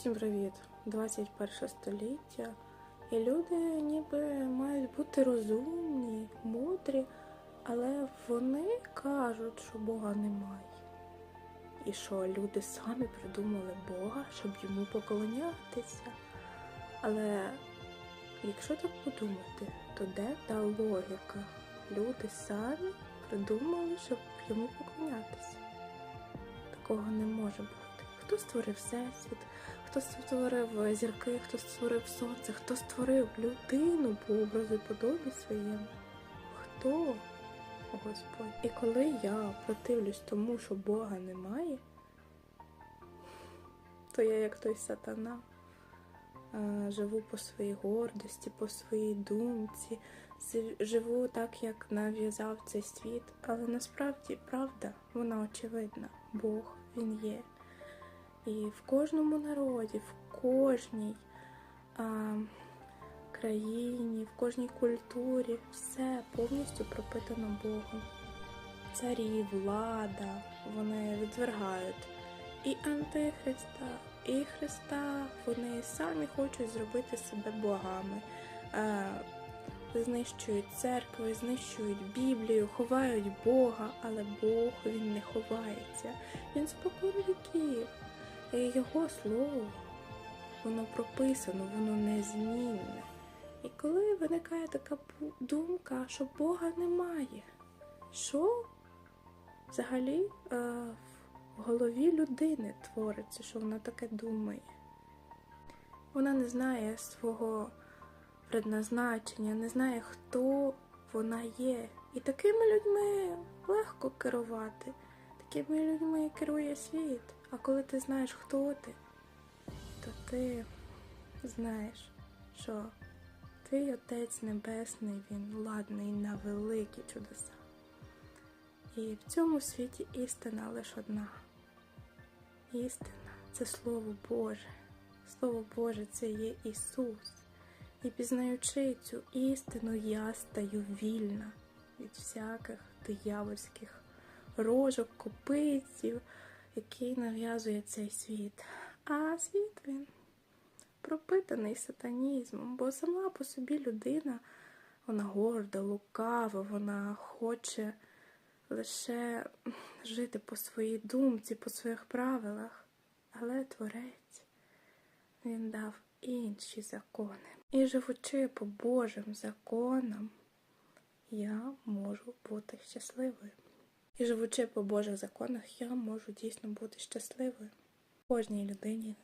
Всім привіт! 21 століття. І люди ніби мають бути розумні, мудрі, але вони кажуть, що Бога немає. І що люди самі придумали Бога, щоб йому поклонятися. Але якщо так подумати, то де та логіка? Люди самі придумали, щоб йому поклонятися. Такого не може бути. Хто створив всесвіт, хто створив зірки, хто створив сонце, хто створив людину по образу і подобі своєму? Хто? Господь. І коли я противлюсь тому, що Бога немає, то я як той сатана е, живу по своїй гордості, по своїй думці, живу так, як нав'язав цей світ. Але насправді правда, вона очевидна. Бог він є. І в кожному народі, в кожній а, країні, в кожній культурі все повністю пропитано Богом. Царі, влада, вони відвергають і Антихриста, і Христа. Вони самі хочуть зробити себе богами. А, знищують церкви, знищують Біблію, ховають Бога, але Бог він не ховається. Він спокон віків. Його слово, воно прописано, воно незмінне. І коли виникає така думка, що Бога немає, що взагалі е, в голові людини твориться, що вона таке думає? Вона не знає свого предназначення, не знає, хто вона є. І такими людьми легко керувати. Такими людьми керує світ. А коли ти знаєш, хто ти, то ти знаєш, що твій Отець Небесний, він ладний на великі чудеса. І в цьому світі істина лише одна. Істина це Слово Боже. Слово Боже це є Ісус. І пізнаючи цю істину, я стаю вільна від всяких диявольських рожок, копиців, який нав'язує цей світ. А світ він пропитаний сатанізмом, бо сама по собі людина, вона горда, лукава, вона хоче лише жити по своїй думці, по своїх правилах. Але Творець він дав інші закони. І живучи по Божим законам, я можу бути щасливою. І живучи по Божих законах, я можу дійсно бути щасливою. Кожній людині